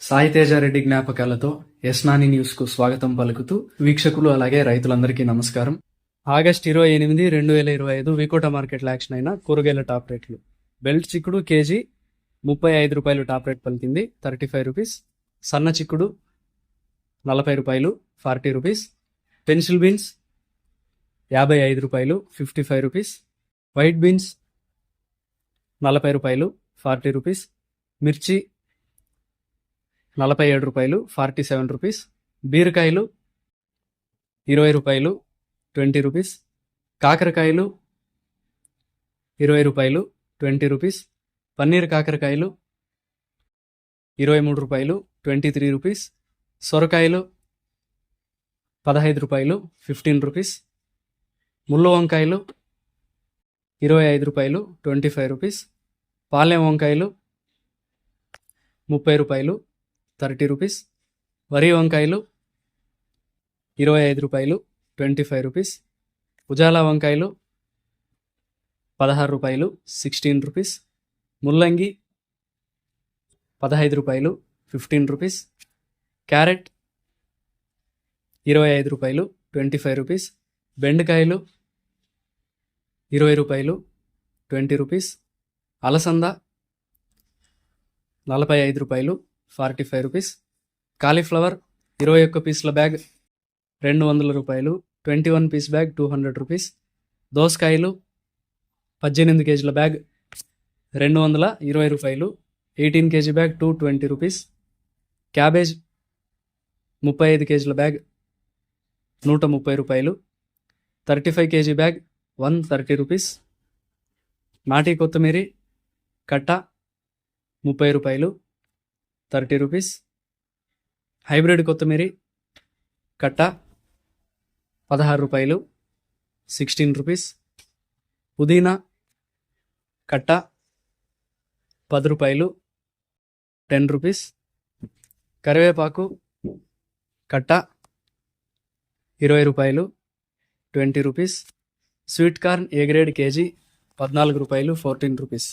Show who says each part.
Speaker 1: సాయితేజారెడ్డి జ్ఞాపకాలతో యస్నాని న్యూస్కు స్వాగతం పలుకుతూ వీక్షకులు అలాగే రైతులందరికీ నమస్కారం. ఆగస్ట్ ఇరవై ఎనిమిది రెండు వేల ఇరవై ఐదు వికోట మార్కెట్లో యాక్షన్ అయిన కూరగాయల టాప్ రేట్లు. బెల్ట్ చిక్కుడు కేజీ ముప్పై ఐదు రూపాయలు టాప్ రేట్ పలికింది. Thirty five rupees. సన్న చిక్కుడు నలభై రూపాయలు ఫార్టీ రూపీస్. పెన్సిల్ బీన్స్ యాభై ఐదు రూపాయలు fifty five rupees. White beans నలభై రూపాయలు ఫార్టీ రూపీస్. మిర్చి నలభై ఏడు రూపాయలు ఫార్టీ సెవెన్ రూపీస్. బీరకాయలు ఇరవై రూపాయలు ట్వంటీ రూపీస్. కాకరకాయలు ఇరవై రూపాయలు ట్వంటీ రూపీస్. పన్నీర్ కాకరకాయలు ఇరవై మూడు రూపాయలు ట్వంటీ త్రీ రూపీస్. సొరకాయలు పదహైదు రూపాయలు ఫిఫ్టీన్ రూపీస్. ముళ్ళు వంకాయలు ఇరవై ఐదు రూపాయలు ట్వంటీ ఫైవ్ రూపీస్. పాలెం వంకాయలు ముప్పై రూపాయలు థర్టీ రూపీస్. వరి వంకాయలు ఇరవై ఐదు రూపాయలు ట్వంటీ ఫైవ్ రూపీస్. ఉజాలా వంకాయలు పదహారు రూపాయలు సిక్స్టీన్ రూపీస్. ముల్లంగి పదహైదు రూపాయలు ఫిఫ్టీన్ రూపీస్. క్యారెట్ ఇరవై ఐదు రూపాయలు ట్వంటీ ఫైవ్ రూపీస్. బెండకాయలు ఇరవై రూపాయలు ట్వంటీ రూపీస్. అలసంద నలభై ఐదు రూపాయలు ఫార్టీ ఫైవ్ రూపీస్. కాలీఫ్లవర్ ఇరవై ఒక్క పీసుల బ్యాగ్ రెండు వందల రూపాయలు. Twenty one piece bag two hundred rupees. దోసకాయలు పద్దెనిమిది కేజీల బ్యాగ్ రెండు వందల ఇరవై రూపాయలు. Eighteen KG bag two twenty rupees. Cabbage ముప్పై ఐదు కేజీల బ్యాగ్ నూట ముప్పై రూపాయలు. Thirty five KG bag one thirty rupees. నాటి కొత్తిమీరి కట్ట ముప్పై రూపాయలు. Thirty rupees. హైబ్రిడ్ కొత్తిమీరి కట్ట పదహారు రూపాయలు సిక్స్టీన్ రూపీస్. పుదీనా కట్ట పది రూపాయలు టెన్ రూపీస్. కరివేపాకు కట్ట ఇరవై రూపాయలు twenty rupees. Sweet corn A grade KG పద్నాలుగు రూపాయలు ఫోర్టీన్ రూపీస్.